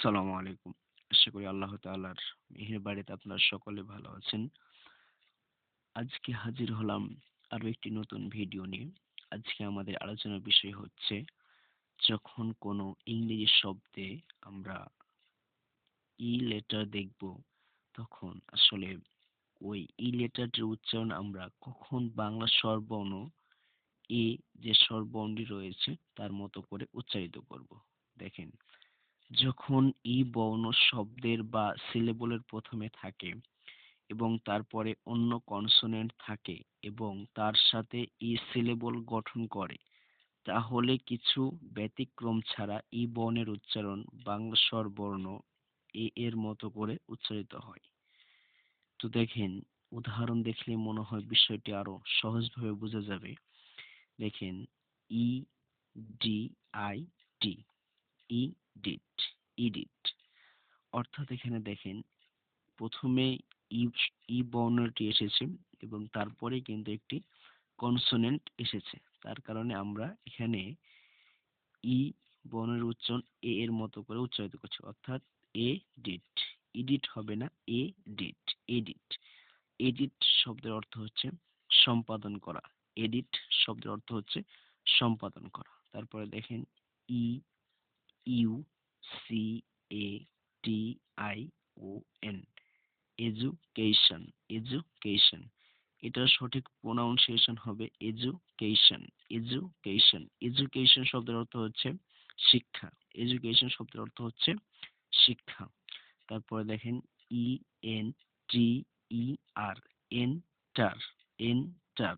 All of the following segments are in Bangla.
আসসালামু আলাইকুম। আশা করি আল্লাহ তাআলার মেহের বাড়িতে আপনারা সকলে ভালো আছেন। আজকে হাজির হলাম আরও একটি নতুন ভিডিও নিয়ে। আজকে আমাদের আলোচনার বিষয় হচ্ছে, যখন কোনো ইংরেজি শব্দে আমরা ই লেটার দেখব, তখন আসলে ওই ই লেটারটির উচ্চারণ আমরা কখন বাংলা স্বরবর্ণ, এ যে স্বরবর্ণটি রয়েছে, তার মতো করে উচ্চারিত করব। দেখেন যখন ই বর্ণ শব্দের বা সিলেবলের প্রথমে থাকে এবং তারপরে অন্য কনসোনেন্ট থাকে এবং তার সাথে ই সিলেবল গঠন করে, তাহলে কিছু ব্যতিক্রম ছাড়া ই বর্ণের উচ্চারণ বাংলা স্বর বর্ণ এ এর মতো করে উচ্চারিত হয়। তো দেখেন, উদাহরণ দেখলে মনে হয় বিষয়টি আরও সহজভাবে বোঝা যাবে। দেখেন, E, D, I, T. Edit edit অর্থাৎ এখানে দেখেন, প্রথমে ই ই বর্ণটি এসেছে এবং তারপরে কিন্তু একটি কনসোনেন্ট এসেছে। তার কারণে আমরা এখানে ই বর্ণের উচ্চারণ এ এর মতো করে উচ্চারিত করছি। অর্থাৎ এ ডিট ইডিট হবে না, এ ডিট এডিট এডিট শব্দের অর্থ হচ্ছে সম্পাদন করা। এডিট শব্দের অর্থ হচ্ছে সম্পাদন করা। তারপরে দেখেন, E U C A T I O N education education এটার সঠিক প্রোনাউন্সিয়েশন হবে এজুকেশন এজুকেশন এজুকেশন শব্দের অর্থ হচ্ছে শিক্ষা। এজুকেশন শব্দের অর্থ হচ্ছে শিক্ষা। তারপরে দেখেন E N T E R enter enter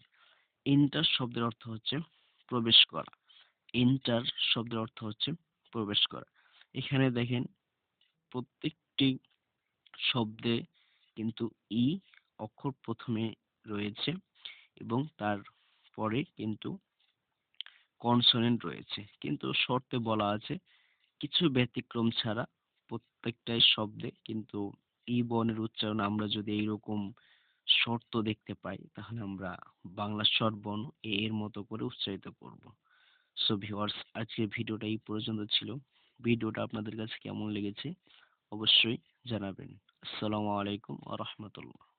enter শব্দের অর্থ হচ্ছে প্রবেশ করা। এন্টার শব্দের অর্থ হচ্ছে প্রবেশ করা। এখানে দেখেন, প্রত্যেকটি শব্দে কিন্তু ই অক্ষর প্রথমে রয়েছে এবং তার পরে কিন্তু কনসোনেন্ট রয়েছে। কিন্তু শর্তে বলা আছে, কিছু ব্যতিক্রম ছাড়া প্রত্যেকটাই শব্দে কিন্তু ই বর্ণের উচ্চারণ আমরা যদি এইরকম শর্ত দেখতে পাই, তাহলে আমরা বাংলা স্বরবর্ণ এ এর মতো করে উচ্চারিত করব। সো ভিউয়ার্স আজকের ভিডিওটা এই পর্যন্ত ছিল। ভিডিওটা আপনাদের কাছে কেমন লেগেছে? অবশ্যই জানাবেন। আসসালামু আলাইকুম রহমতুল্লাহ।